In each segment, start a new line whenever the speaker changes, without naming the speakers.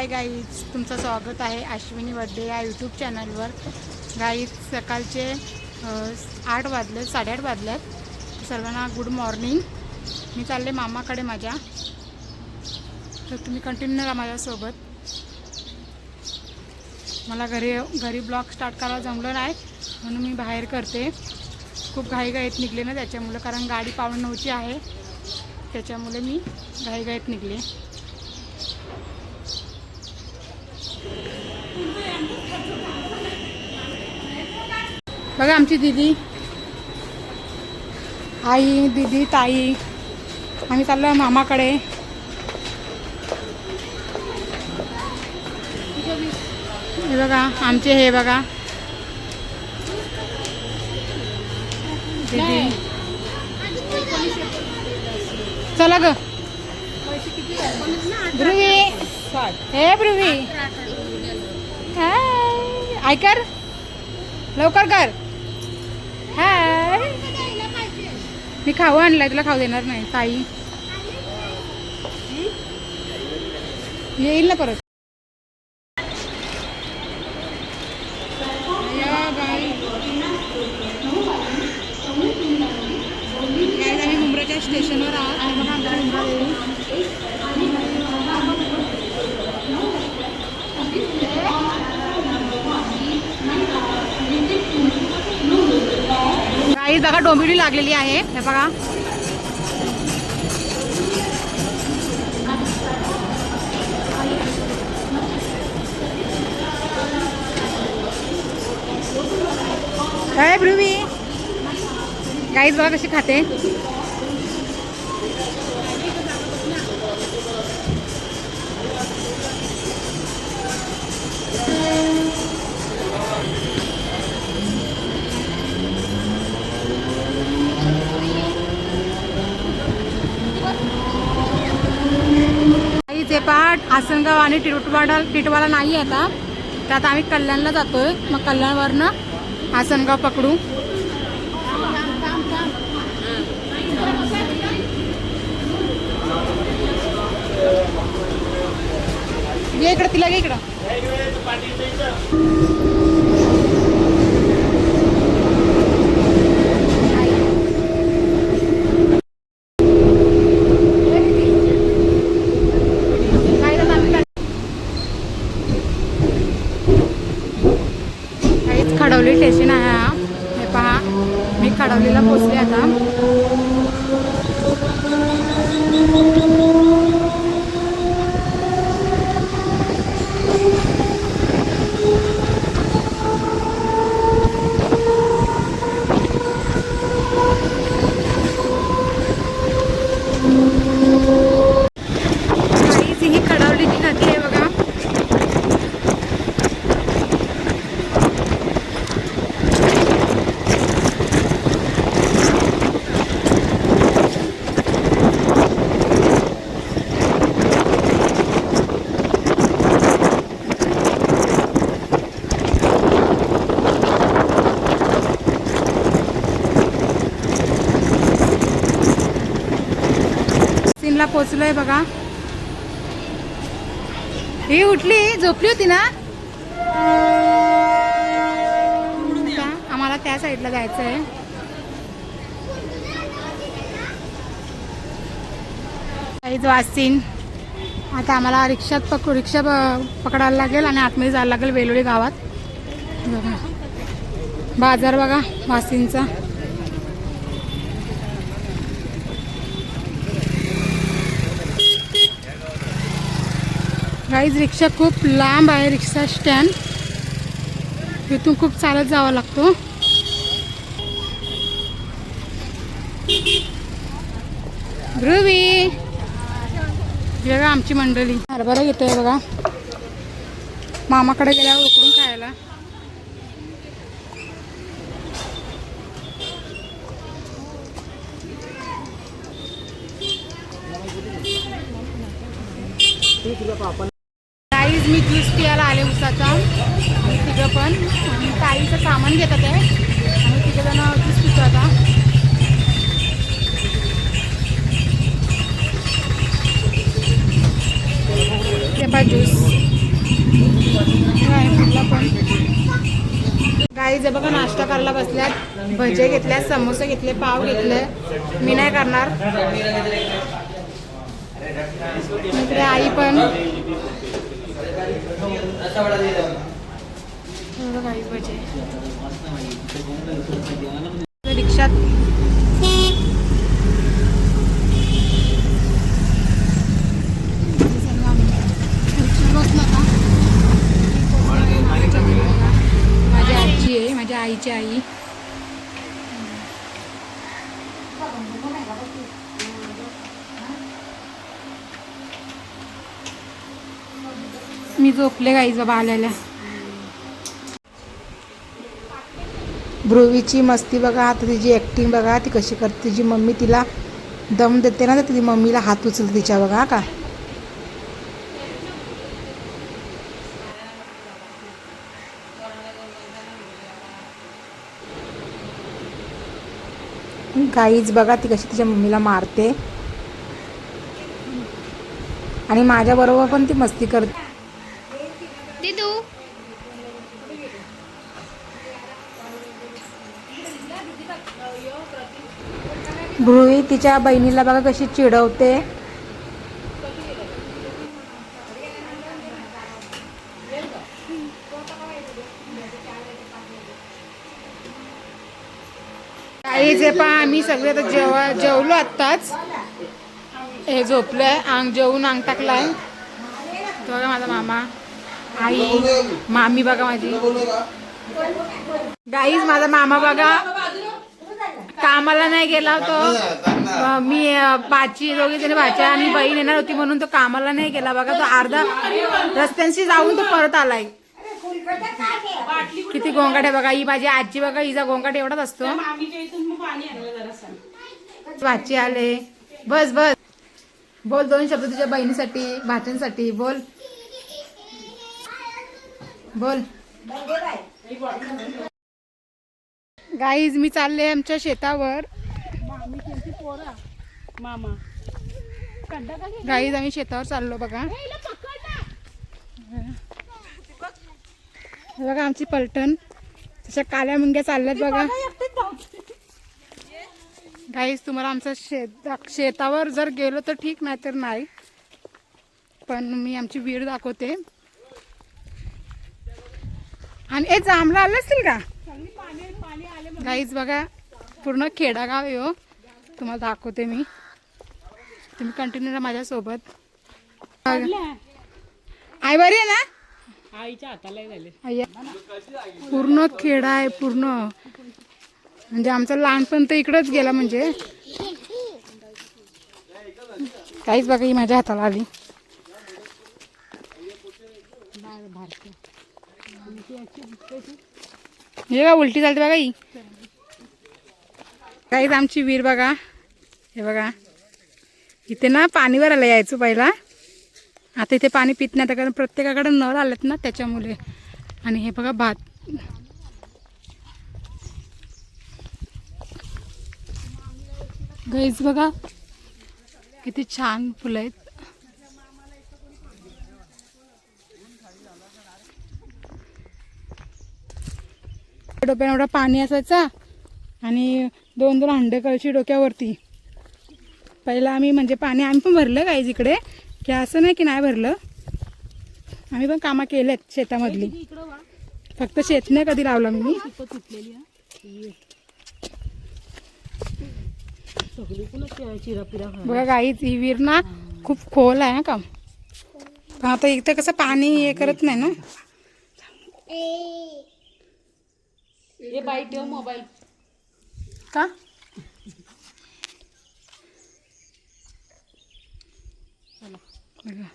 Hi guys तुमचं स्वागत आहे अश्विनी बड्डे या यूट्यूब चॅनलवर गाईज सकाळचे आठ वाजले साडेआठ वाजल्यात सर्वांना गुड मॉर्निंग मी चालले मामाकडे माझ्या. तर तुम्ही कंटिन्यू राहा माझ्यासोबत. मला घरी घरी ब्लॉग स्टार्ट करायला जमलं नाही म्हणून मी बाहेर करते. खूप घाईघाईत निघले ना त्याच्यामुळे कारण गाडी पावण नव्हती आहे. त्याच्यामुळे मी घाईघाईत निघले. बघा आमची दिदी. आई दिदी ताई. आम्ही चाललो मामाकडे. हे बघा आमचे हे बघा. दिदी. चला ग. ध्रुवी. हे ध्रुवी. हाय. आय कर. लवकर कर हाय मी खाऊ आणलाय तुला खाऊ देणार नाही ताई. येईल ना परत. या आम्ही स्टेशनवर आहोत आणि बघा आमच्या मुंब्रा देवी. काही बघा डोंबिवली लागलेली आहे. हे बघा. काय ब्रुवी काहीच बघा कशी खाते. ते आसनगाव आणि टिटवाडा टिटवाडा नाही आहे आता. तर आता आम्ही कल्याणला जातोय. मग कल्याणवरनं आसनगाव पकडू. ये इकडं तिला घे इकडं काय रे बाबा? काहीच खडवली स्टेशन आहे हा. हे पहा मी खडवलीला पोचले आता काहीच ही खडवलीची नदी आहे बघा सीनला पोचलोय बघा. ही उठली झोपली होती ना? आम्हाला त्या साईडला जायचं आहे काहीच आता आम्हाला रिक्षात पक रिक्षा प- पकडायला लागेल आणि आतमध्ये जायला लागेल वेलोळी गावात. बघा. बाजार बघा वासिनचा गाईज रिक्षा खूप लांब आहे रिक्षा स्टँड इथून खूप चालत जावा लागतो. ध्रुवी! हे बघा आमची मंडळी. हरभरा घेतोय बघा. मामाकडे गेल्यावर उकडून खायला. काहीच वीस पियाला आले उसाचा. आणि तिघं पण ताईचं सामान घेतात आहे आणि तिघंजणं ज्यूस पितो आता. ते पा ज्यूस पण. काही जे बघा नाश्ता करायला बसल्यात. भजे घेतल्या समोसे घेतले पाव घेतले. मी नाही करणार. इकडे आई पण. बघा, आई भजे रिक्षात. माझी आजी आहे माझ्या आईची आई. मी झोपले गाईज बाबा आलेल्या ध्रुवीची मस्ती बघा आता तिची ॲक्टिंग बघा ती कशी करते तिची मम्मी तिला दम देते ना तर तिची मम्मीला हात उचलते तिच्या बघा का? गाईच बघा ती कशी तिच्या मम्मीला मारते. आणि माझ्या बरोबर पण ती मस्ती करते
दिदू
भ्रुई तिच्या बहिणीला बघा कशी चिडवते. काही जे पहा आम्ही सगळे आता जेवा जेवलो आत्ताच. हे झोपलंय अंग जेवून अंग टाकलाय. बघा माझा मामा. आई मामी बघा माझी. गाईज माझा मामा बघा. कामाला नाही गेला तो. अ, मी बाची दोघी जणी भाच्या आणि बहीण येणार होती म्हणून तो कामाला नाही गेला. बघा तो अर्धा रस्त्यांशी जाऊन तो परत आलाय. किती गोंगाट आहे बघा ही माझी आजी बघा हिचा गोंगाट एवढाच असतो. भाची आले. बस बस. बोल दोन शब्द तुझ्या बहिणीसाठी भाच्यांसाठी. बोल. बोल. गाईज मी चालले आमच्या शेतावर.
मामा
गाईज आम्ही शेतावर चाललो बघा. हे बघा आमची पलटण. तशा काल्या मुंग्या चालल्यात बघा. गाईज तुम्हाला आमचं शेत शेतावर जर गेलो तर ठीक नाही तर नाही. पण मी आमची वीर दाखवते. आणि ए जांभळं आले असतील का? गाईज बघा पूर्ण खेडागाव आहे हो. तुम्हाला दाखवते मी. तुम्ही कंटिन्यू राहा माझ्यासोबत. आई बरी आहे ना?
आईच्या हाताला झाले.
पूर्ण खेडा आहे पूर्ण. म्हणजे आमचं लहानपण तर इकडंच गेलं म्हणजे. काहीच बघा ही माझ्या हाताला आली. हे बघा उलटी चालते बघा ही. काहीच आमची वीर बघा. हे बघा. इथे ना पाणीवर आलं यायचो पहिला. आता इथे पाणी पित नाही कारण प्रत्येकाकडे नळ आलेत ना त्याच्यामुळे. आणि हे बघा भात. गैस बघा. किती छान फुलं आहेत. डोक्याने एवढा पाणी असायचा आणि दोन दोन हंडे कळशी डोक्यावरती. पहिला आम्ही म्हणजे पाणी आम्ही पण भरलं गाईज इकडे. की असं नाही की नाही भरलं. आम्ही पण कामं केलेत शेतामधली. फक्त शेत नाही कधी लावलं मी बघा गाईच ही विहीर ना खूप खोल आहे ना का पण आता इथं कसं पाणी हे करत नाही ना.
हे बाई ठेव मोबाईल.
का? बघा.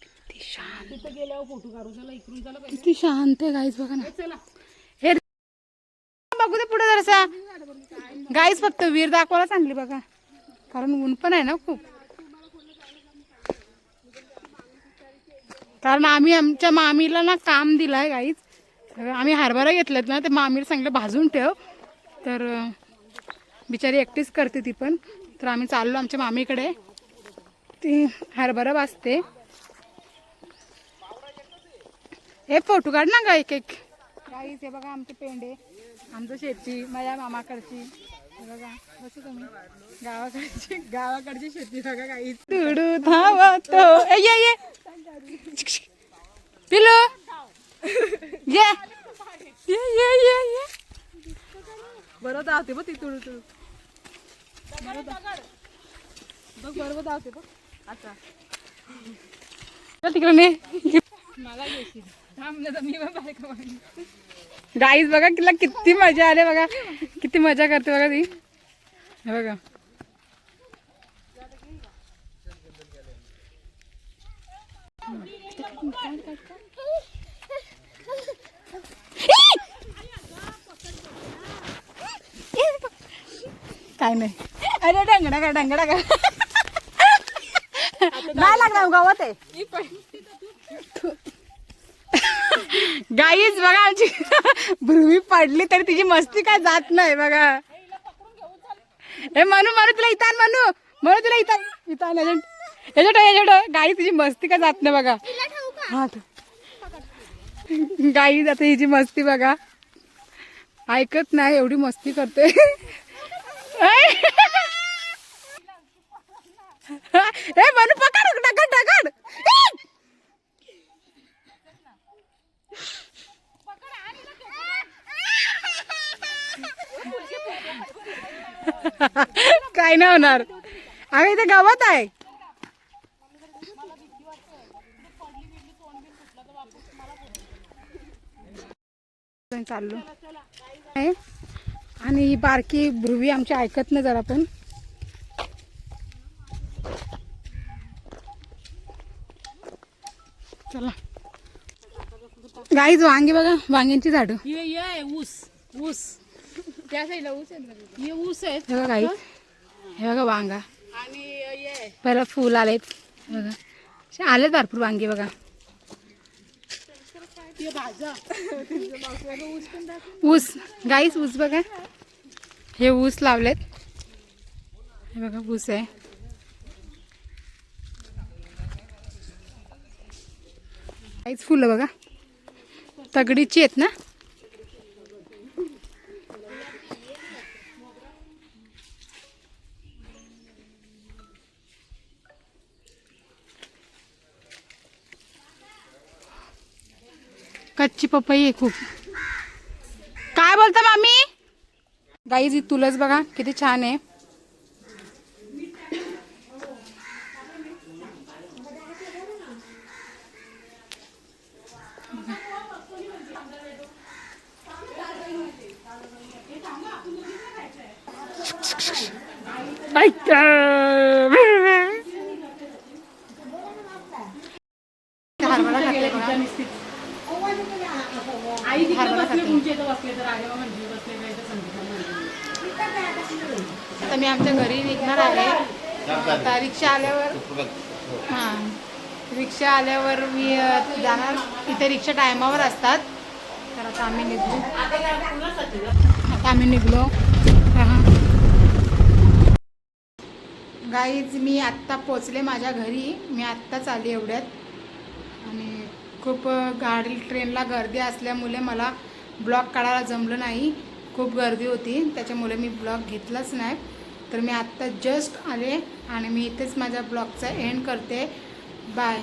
किती शांत.
तिथं गेल्यावर फोटो काढू चला इकडून चला
किती शांत आहे गाईज बघा ना.
चला.
हे बघू दे पुढे जरासा. गाईज फक्त वीर दाखवायला चांगली बघा. कारण ऊन पण आहे ना खूप. कारण आम्ही आमच्या मामीला ना काम दिलं आहे गाईज आम्ही हरभरा घेतलेत ना ते मामीला सांगितलं भाजून ठेव. तर बिचारी एकटीच करते ती पण. तर आम्ही चाललो आमच्या मामीकडे. ती हरभरा भाजते. हे फोटो काढ ना ग एक एक. काहीच हे बघा आमचे पेंडे. आमचं शेती माझ्या मामाकडची. बघा तुम्ही. गावाकडची गावाकडची शेती बघा काही तुडू धावतो. ये ये. पिलो ये। ये ये ये ये। बरोबर धावते बघ ती तुळू तुळू बघ बरोबर धावते बघ आता तिकडे नाही मला घेशील थांब तर मी पण गाईज बघा तिला किती मजा आले बघा. किती मजा करते बघा ती. हे बघा. काय नाही. अरे डंगडा का डंगडा का नाही लागणार गावात हो आहे गाईच बघा आमची भुरवी पडली तरी तिची मस्ती काय जात नाही बघा. हे म्हणू म्हणू तुला इथं म्हणू म्हणू तुला इथं इथं एजंट एजंट एजंट गाई तुझी मस्ती काय जात नाही बघा. हा गाई जाते हिची मस्ती बघा. ऐकत नाही एवढी मस्ती करते ए म्हणू पकड टाकड टाकड काय नाही होणार. अगं इथे गावात आहे. चाललो आणि ही बारकी भ्रुवी आमची ऐकत नाही जरा पण. चला. गाईच वांगी बघा वांग्यांची झाडं.
ये ये ऊस ऊस.
त्या साईडला ऊस आहे
ये ऊस आहे
हे बघा गाई हे बघा वांगा.
आणि ये.
पहिला फुल आलेत. हे बघा. असे आलेत भरपूर वांगी बघा. ऊस गाईस ऊस बघा. हे ऊस लावलेत. हे बघा ऊस आहे. काहीच फुलं बघा. तगडीची आहेत ना? कच्ची पपई आहे खूप. काय बोलता मामी? गाईज ही तुलस बघा किती छान आहे ऐका. हरभरा खाते बघा.
आई तिकडे
हरभरा
बसले
खाते.
तुमच्या इथं बसले तर आगे म्हणजे बसले काय तर संगीता म्हणली.
आता मी आमच्या घरी निघणार आहे. आता रिक्षा आल्यावर हां. रिक्षा आल्यावर मी जाणार. इथे रिक्षा टायमावर असतात. तर आता आम्ही निघलो आता आम्ही निघलो. गाईज मी आत्ता पोचले माझ्या घरी. मी आत्ताच आली एवढ्यात. आणि खूप गाडी ट्रेनला गर्दी असल्यामुळे मला ब्लॉग काढायला जमलं नाही. खूप गर्दी होती. त्याच्यामुळे मी ब्लॉग घेतलाच नाही. तर मी आत्ता जस्ट आले आणि मी इथेच माझ्या ब्लॉगचा एंड करते. बाय